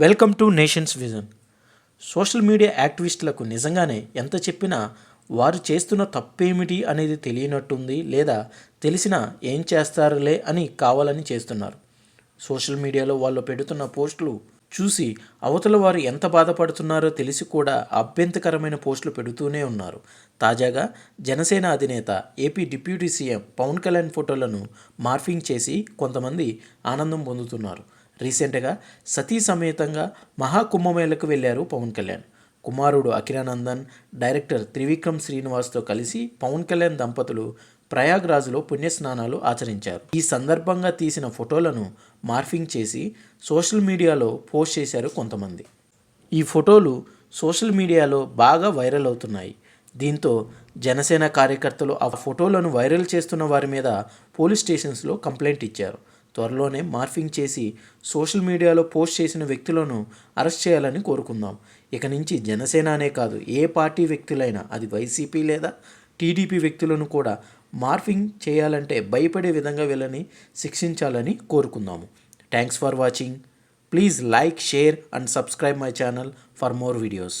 Welcome to Nation's Vision. Social media యాక్టివిస్టులకు నిజంగానే ఎంత చెప్పినా వారు చేస్తున్న తప్పేమిటి అనేది తెలియనట్టుంది లేదా తెలిసినా ఏం చేస్తారులే అని కావాలని చేస్తున్నారు. సోషల్ మీడియాలో వాళ్ళు పెడుతున్న పోస్టులు చూసి అవతల వారు ఎంత బాధపడుతున్నారో తెలిసి కూడా అభ్యంతకరమైన పోస్టులు పెడుతూనే ఉన్నారు. తాజాగా జనసేన అధినేత AP deputy CM Pawan Kalyan ఫోటోలను మార్ఫింగ్ చేసి కొంతమంది ఆనందం పొందుతున్నారు. రీసెంట్గా సతీ సమేతంగా మహాకుంభమేళకు వెళ్ళారు పవన్ కళ్యాణ్. కుమారుడు అఖిరానందన్ డైరెక్టర్ త్రివిక్రమ్ శ్రీనివాస్తో కలిసి పవన్ కళ్యాణ్ దంపతులు ప్రయాగ్రాజ్లో పుణ్యస్నానాలు ఆచరించారు. ఈ సందర్భంగా తీసిన ఫోటోలను మార్ఫింగ్ చేసి సోషల్ మీడియాలో పోస్ట్ చేశారు కొంతమంది. ఈ ఫోటోలు సోషల్ మీడియాలో బాగా వైరల్ అవుతున్నాయి. దీంతో జనసేన కార్యకర్తలు ఆ ఫోటోలను వైరల్ చేస్తున్న వారి మీద పోలీస్ స్టేషన్స్లో కంప్లైంట్ ఇచ్చారు. త్వరలోనే మార్ఫింగ్ చేసి సోషల్ మీడియాలో పోస్ట్ చేసిన వ్యక్తులను అరెస్ట్ చేయాలని కోరుకుందాం. ఇక నుంచి జనసేన అనే కాదు ఏ పార్టీ వ్యక్తులైనా అది వైసీపీ లేదా టీడీపీ వ్యక్తులను కూడా మార్ఫింగ్ చేయాలంటే భయపడే విధంగా వీళ్ళని శిక్షించాలని కోరుకుందాము. Thanks for watching. Please like share and subscribe my channel for more videos.